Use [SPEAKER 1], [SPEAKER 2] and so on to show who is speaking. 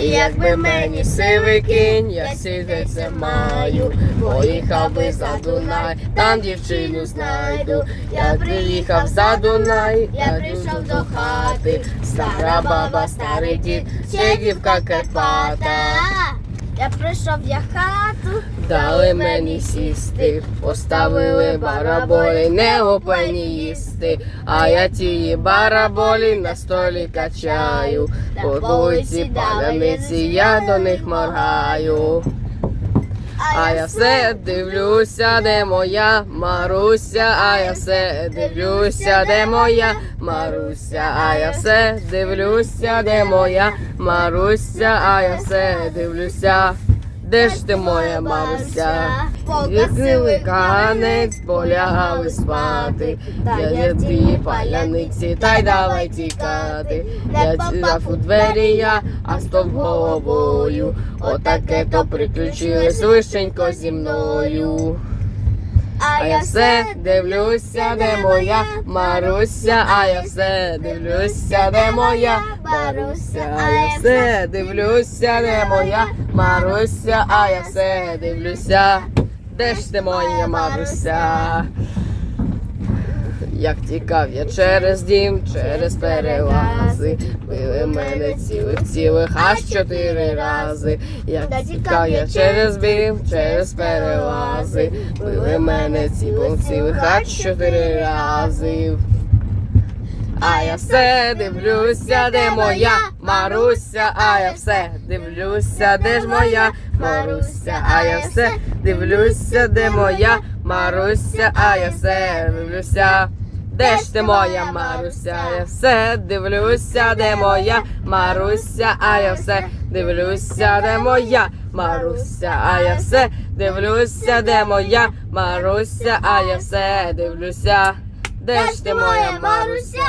[SPEAKER 1] І якби мені сивий кінь, я сидеться маю, поїхав би за Дунай, там дівчину знайду. Я приїхав за Дунай, я прийшов до хати, стара баба, старий дід, ще дівка Карпата.
[SPEAKER 2] Прийшов я хату,
[SPEAKER 1] Дали мені сісти, поставили бараболі, не опені їсти, а я тії бараболі на столі качаю, по вулиці паляниці я до них моргаю. А я все дивлюся, де моя Маруся, а я все дивлюся, де моя Маруся, а я все дивлюся, де моя Маруся, а я все дивлюся. Де ж ти моя Маруся? Відкрили канець, полягали спати. Я є дві паляниці, та й давай тікати. Я цілав у двері я, а з головою. Отаке то приключилось вишенько зі мною. А я все дивлюся, де моя Маруся, а я все дивлюся, де моя Маруся, а я все дивлюся, де моя Маруся, а я все дивлюся, де ж ти моя Маруся? Як тікав я через дім, через перелази, били мене цілих цілих аж чотири рази. Як тікав я через дім, через перелази, били мене цілих цілих аж чотири рази. А я все дивлюся, де моя Маруся, а я все дивлюся, де ж моя Маруся, а я все дивлюся, де моя Маруся, а я все дивлюся. Де ж ти моя Маруся? Я все дивлюся, де моя Маруся, а я все дивлюся, де моя Маруся, а я все дивлюся, де моя Маруся, а я все дивлюся. Де ж ти моя Маруся?